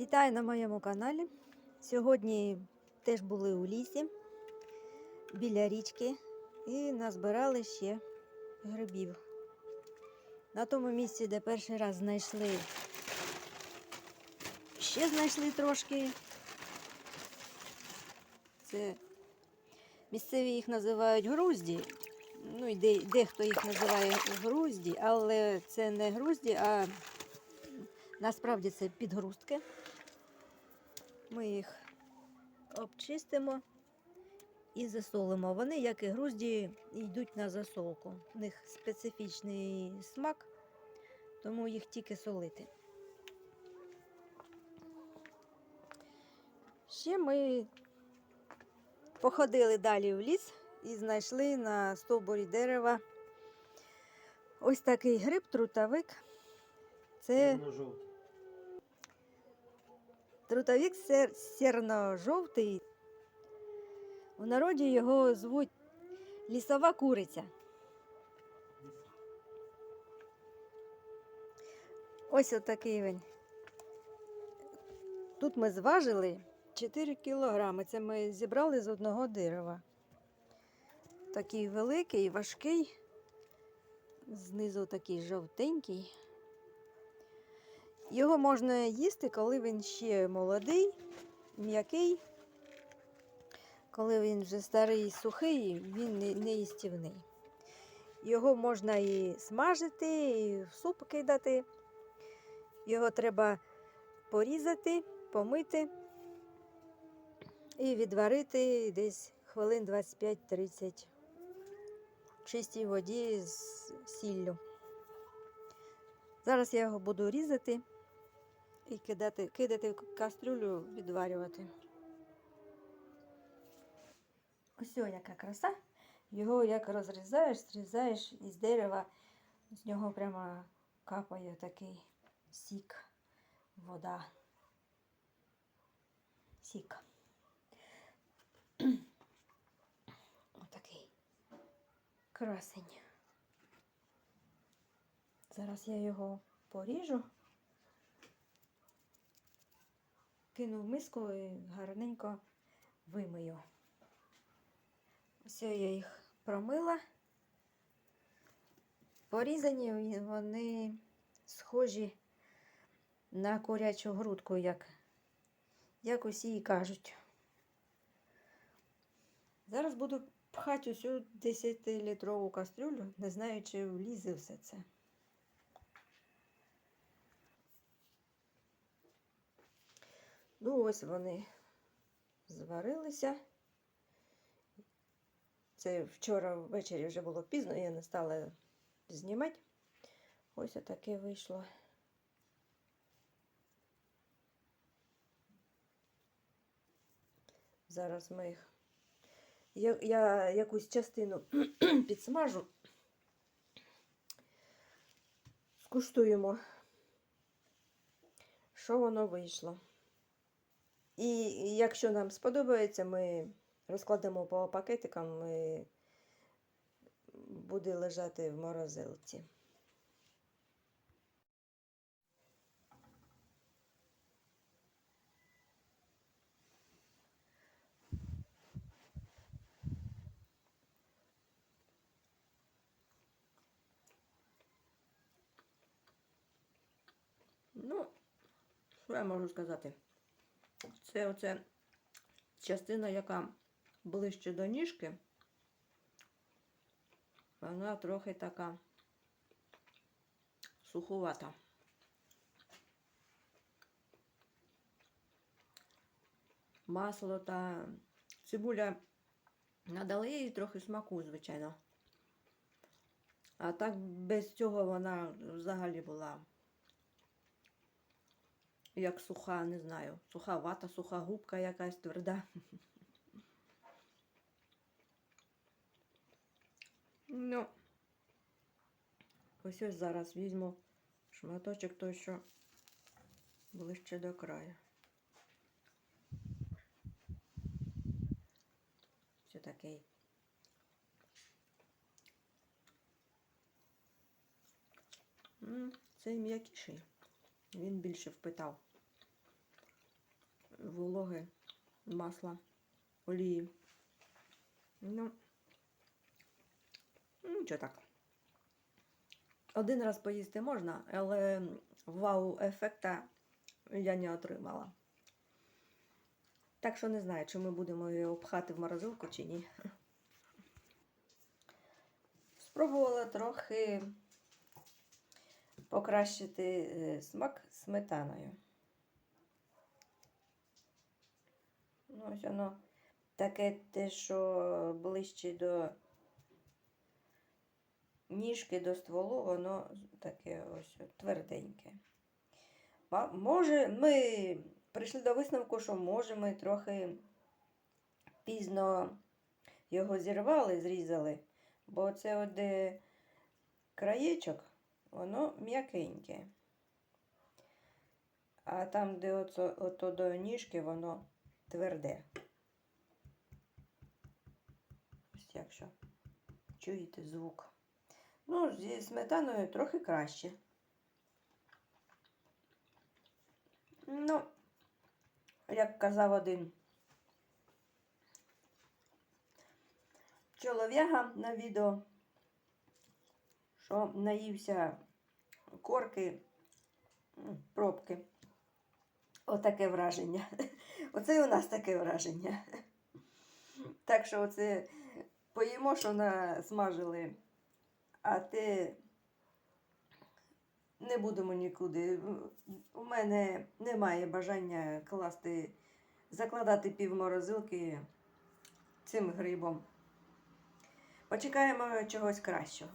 Вітаю на моєму каналі. Сьогодні теж були у лісі біля річки і назбирали ще грибів. На тому місці, де перший раз знайшли, ще знайшли трошки. Це місцеві їх називають грузді. Ну і де, дехто їх називає грузді, але це не грузді, а насправді це підгрустки. Ми їх обчистимо і засолимо. Вони, як і грузді, йдуть на засолку. У них специфічний смак, тому їх тільки солити. Ще ми походили далі в ліс і знайшли на стовбурі дерева ось такий гриб, трутовик. Це Темно-жовтий. Трутовик сер... серно-жовтий. У народі його звуть лісова куриця. Ось отакий він. Тут ми зважили 4 кілограми. Це ми зібрали з одного дерева. Такий великий, важкий, знизу такий жовтенький. Його можна їсти, коли він ще молодий, м'який. Коли він вже старий, і сухий, він не, їстівний. Його можна і смажити, і в суп кидати. Його треба порізати, помити і відварити десь хвилин 25-30 в чистій воді з сіллю. Зараз я його буду різати і кидати, кидати в кастрюлю, відварювати. Ось яка краса. Його як розрізаєш, зрізаєш із дерева, з нього прямо капає такий сік, вода. Сік. Отакий красень. Зараз я його поріжу, кину в миску і гарненько вимию. Ось я їх промила. Порізані вони схожі на курячу грудку, як, як усі і кажуть. Зараз буду пхати усю 10-літрову кастрюлю, не знаю, чи влізе все це. Ну, ось вони зварилися. Це вчора ввечері вже було пізно, я не стала знімати. Ось отаке вийшло. Зараз ми їх. Я, я якусь частину підсмажу. Скуштуємо, що воно вийшло. І якщо нам сподобається, ми розкладемо по пакетикам і буде лежати в морозилці. Ну, що я можу сказати? Це оце частина, яка ближче до ніжки, вона трохи така сухувата. Масло та цибуля надали їй трохи смаку, звичайно. А так без цього вона взагалі була як суха, не знаю, суха вата, суха губка якась тверда. Ну, ось ось зараз візьму шматочок той, що ближче до краю. Все такий. Цей м'якіший. Він більше впитав. Вологи, масла, олії. Ну, ну, нічого так. Один раз поїсти можна, але вау-ефекта я не отримала. Так що не знаю, чи ми будемо його пхати в морозилку чи ні. Спробувала трохи покращити е, смак сметаною. Ну, ось воно таке те, що ближче до ніжки до стволу, воно таке ось тверденьке. Може, ми прийшли до висновку, що може ми трохи пізно його зірвали, зрізали, бо це от де краєчок, воно м'якеньке. А там, де оцо, ото до ніжки, воно тверде. Ось якщо чуєте звук. Ну, зі сметаною трохи краще. Ну, як казав один чолов'яга на відео, що наївся корки, пробки. Отаке враження. Оце і у нас таке враження. Так що оце поїмо, що насмажили, а те не будемо нікуди. У мене немає бажання класти, закладати пів морозилки цим грибом. Почекаємо чогось кращого.